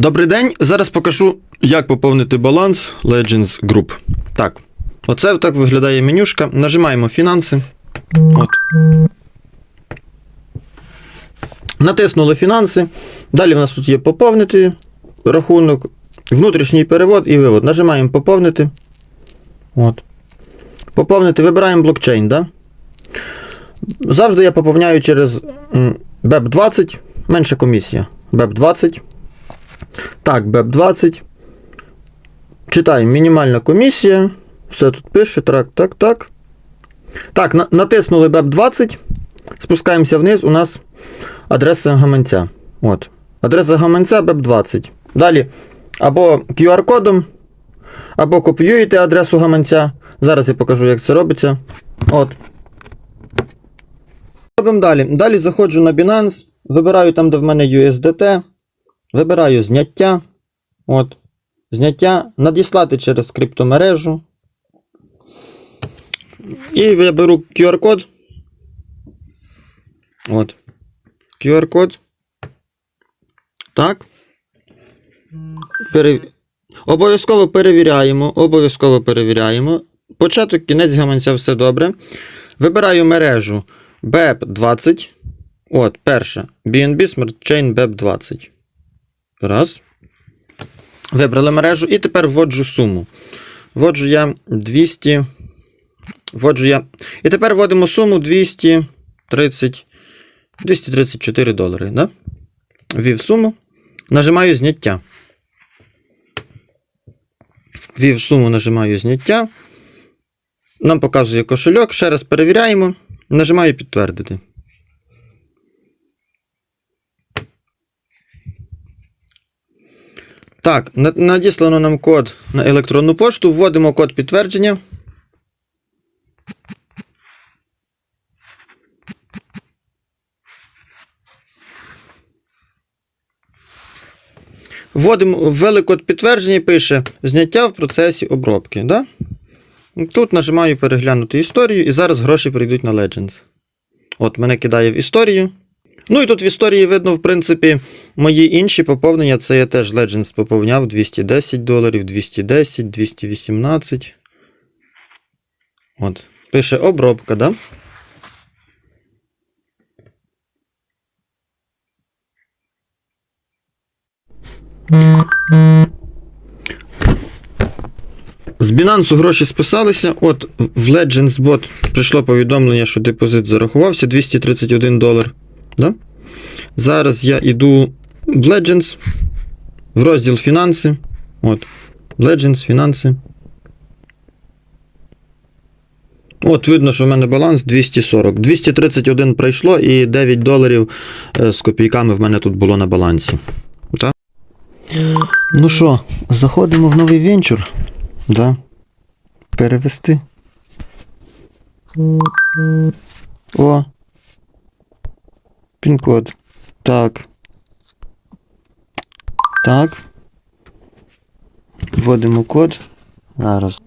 Добрий день. Зараз покажу, як поповнити баланс Legends Group. Так, оце так виглядає менюшка. Нажимаємо фінанси. От. Натиснули фінанси. Далі в нас тут є поповнити рахунок, внутрішній перевод і вивод. Нажимаємо поповнити. От. Поповнити, вибираємо блокчейн, да? Завжди я поповняю через м, BEP20, менша комісія. BEP20. Так, BEP20. Читаємо мінімальна комісія. Все тут пише. Так, так, так. Так, натиснули BEP20. Спускаємося вниз. У нас адреса гаманця. От. Адреса гаманця BEP20. Далі. Або QR-кодом, або копіюєте адресу гаманця. Зараз я покажу, як це робиться. От. Робимо далі. Далі заходжу на Binance, вибираю там, де в мене USDT, вибираю зняття. От. Зняття, надіслати через криптомережу. І я беру QR-код. От. QR-код. Так. Пере... Обов'язково перевіряємо. Обов'язково перевіряємо. Початок, кінець гаманця, все добре. Вибираю мережу BEP20. От, перша. BNB Smart Chain BEP20. Раз. Вибрали мережу і тепер вводжу суму. Вводжу я 200. Вводжу я. І тепер вводимо суму 230. 234 долари. Да? Ввів суму. Нажимаю зняття. Ввів суму, нажимаю зняття. Нам показує кошельок. Ще раз перевіряємо. Нажимаю підтвердити. Так, надіслано нам код на електронну пошту. Вводимо код підтвердження. Вводимо ввели код підтвердження і пише зняття в процесі обробки. Да? Тут нажимаю переглянути історію, і зараз гроші прийдуть на Legends. От, мене кидає в історію. Ну і тут в історії видно, в принципі, мої інші поповнення. Це я теж Legends поповняв 210 доларів, 210, 218. От. Пише обробка, да? З Binance гроші списалися. От в Legends Bot прийшло повідомлення, що депозит зарахувався 231 долар. Да? Зараз я йду в Legends, в розділ фінанси. От. Legends, фінанси. От, видно, що в мене баланс 240. 231 прийшло і 9 доларів е, з копійками в мене тут було на балансі. Так? Ну що, заходимо в новий венчур. Да. Перевести. О. Пін-код. Так. Так. Вводимо код. Зараз.